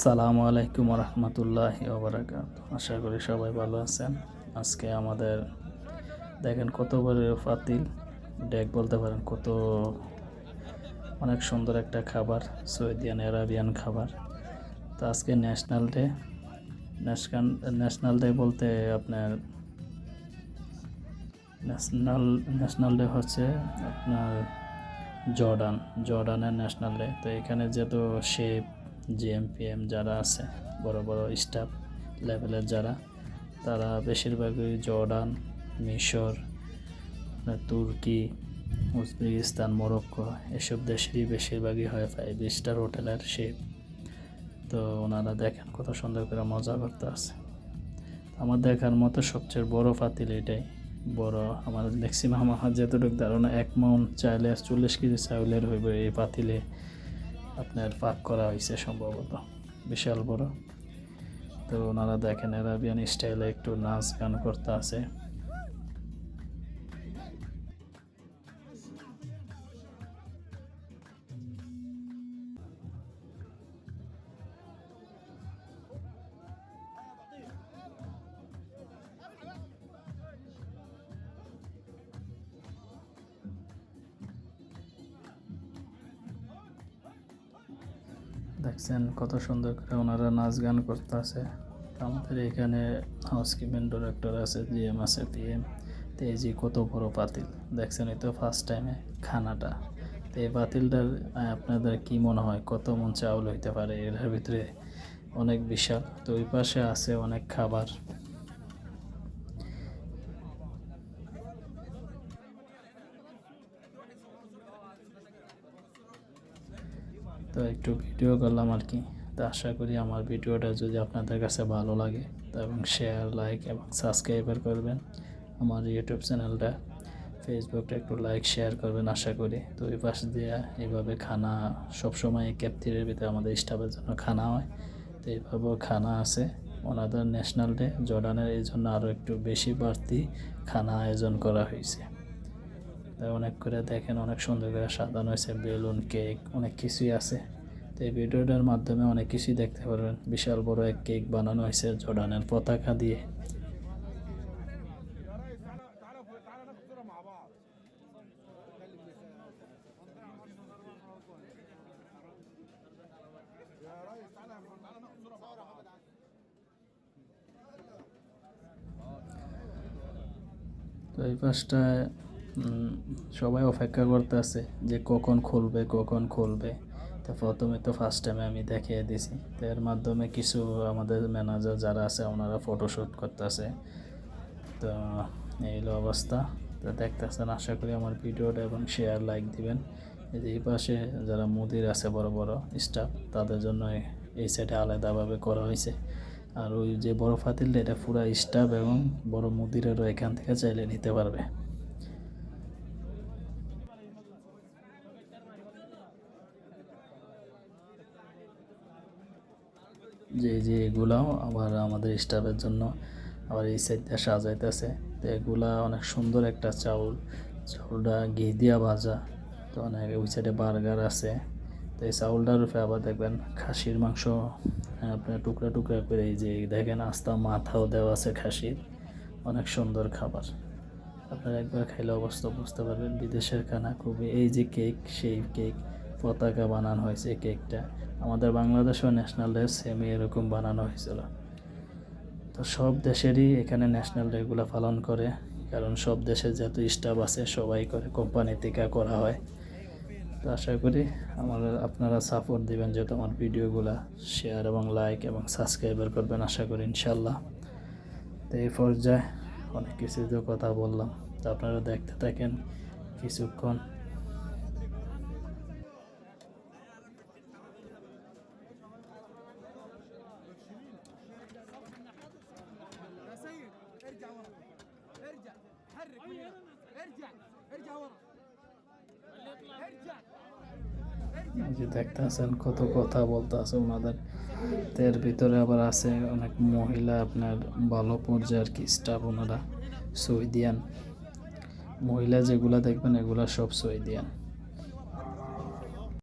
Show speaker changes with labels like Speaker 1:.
Speaker 1: সালামু আলাইকুম রহমতুল্লাহ ওবরাকাত আশা করি সবাই ভালো আছেন। আজকে আমাদের দেখেন কত বড় পাতিল ডেক বলতে পারেন কত অনেক সুন্দর একটা খাবার সৌদিয়ান অ্যারাবিয়ান খাবার। তো আজকে ন্যাশনাল ডে। ন্যাশনাল ডে বলতে আপনার ন্যাশনাল ন্যাশনাল ডে হচ্ছে আপনার জর্ডান। জর্ডানের ন্যাশনাল ডে। তো এখানে যেহেতু শেপ জিএমপিএম যারা আছে, বড় বড় স্টাফ লেভেলের যারা, তারা বেশিরভাগই জর্ডান, মিশর তুর্কি, উজবেকিস্তান, মরক্কো এসব দেশেরই বেশিরভাগই হয় ফাইভ স্টার হোটেলের শেপ তো ওনারা দেখেন কত সুন্দর করে মজা করতে আছে। আমার দেখার মতো সবচেয়ে বড় পাতিল এটাই। বড় আমার ম্যাক্সিমাম আমার যতটুকু ধারণা, এক মাউন্ট চাইলে চল্লিশ কেজি চাউলের হইবে এই পাতিলে আপনার পাক করা হয়েছে সম্ভবত। বিশাল বড়। তো ওনারা দেখেন অ্যারাবিয়ান স্টাইলে একটু নাচ গান করতে আছে। দেখছেন কত সুন্দর করে ওনারা নাচ গান করতে আছে আমাদের এখানে হাউসকিপিং ডিরেক্টর আছে জিএম আছে পিএম তো এই যে কত বড় পাতিল দেখছেন এই তো ফার্স্ট টাইমে খানাটা। তো এই পাতিলটার আপনাদের কি মনে হয়, কত মন চাউল হইতে পারে? এর ভিতরে অনেক বিশাল। তো ওই পাশে আছে অনেক খাবার। তো একটু ভিডিও করলাম আর কি। তো আশা করি আমার ভিডিওটা যদি আপনাদের কাছে ভালো লাগে, তো এবং শেয়ার লাইক এবং সাবস্ক্রাইবার করবেন আমার ইউটিউব চ্যানেলটা ফেসবুকটা একটু লাইক শেয়ার করবেন আশা করি। তো ওই পাশ দিয়ে এইভাবে খানা, সবসময় ক্যাপথিরের ভিতরে আমাদের স্টাফের জন্য খানা হয়। তো এইভাবেও খানা আছে। ওনাদের ন্যাশনাল ডে জর্ডানের এই জন্য আরও একটু বেশি বাড়তি খানা আয়োজন করা হয়েছে। অনেক করে দেখেন, অনেক সুন্দর করে সাজানো হয়েছে, বেলুন, কেক, অনেক কিছুই আছে। তো এই ভিডিওটার মাধ্যমে অনেক কিছুই দেখতে পারবেন। বিশাল বড় এক কেক বানানো হয়েছে জর্ডানের পতাকা দিয়ে। তো এই পাশটায় সবাই অপেক্ষা করতে আছে যে কখন খুলবে কখন খুলবে। তো প্রথমে তো ফার্স্ট টাইমে আমি দেখিয়ে দিছি। তো এর মাধ্যমে কিছু আমাদের ম্যানেজার যারা আছে, ওনারা ফটোশ্যুট করতেছে। তো এই হলো অবস্থা। তো দেখতেছেন, আশা করি আমার ভিডিওটা এবং শেয়ার লাইক দিবেন। এই পাশে যারা মুদির আছে, বড় বড় স্টাফ তাদের জন্য এই- এই সাইডে আলাদাভাবে করা হয়েছে। আর ওই যে বড় ফাতিলটা এটা পুরা স্টাফ এবং বড় মুদিরেরও এখান থেকে চাইলে নিতে পারবে। যে যে এগুলাও আবার আমাদের স্টাফের জন্য আবার এই সাইডটা সাজাইতেছে। তো এগুলা অনেক সুন্দর একটা চাউল। চাউলটা ঘি দিয়া ভাজা। তো অনেক ওই সাইডে বার্গার আছে। তো এই চাউলটার উপরে আবার দেখবেন খাসির মাংস হ্যাঁ, আপনার টুকরা টুকরা করে এই যে দেখেন আস্তা মাথাও দেওয়া আছে খাসির। অনেক সুন্দর খাবার। আপনারা একবার খাইলে অবস্থা বুঝতে পারবেন। বিদেশের খানা খুবই এই যে কেক সেই কেক পতাকা বানানো হয়েছে কেকটা আমাদের বাংলাদেশও ন্যাশনাল ডে সেম এরকম বানানো হয়েছিল। তো সব দেশেরই এখানে ন্যাশনাল ডেগুলো পালন করে, কারণ সব দেশে যেহেতু স্টাফ আছে, সবাই করে কোম্পানি থেকে করা হয়। তো আশা করি আমার, আপনারা সাপোর্ট দিবেন যেহেতু আমার ভিডিওগুলো শেয়ার এবং লাইক এবং সাবস্ক্রাইবার করবেন আশা করি ইনশাল্লাহ তো এই পর্যায়ে অনেক কিছু তো কথা বললাম। তো আপনারা দেখতে থাকেন কিছুক্ষণ। যে দেখতেছেন কত কথা বলতে ওনাদের। এর ভিতরে আবার আছে অনেক মহিলা আপনার ভালো পর্যায়ের কি স্টাফ ওনারা, সৌদিয়ান। মহিলা যেগুলা দেখবেন এগুলা সব সৌদিয়ান।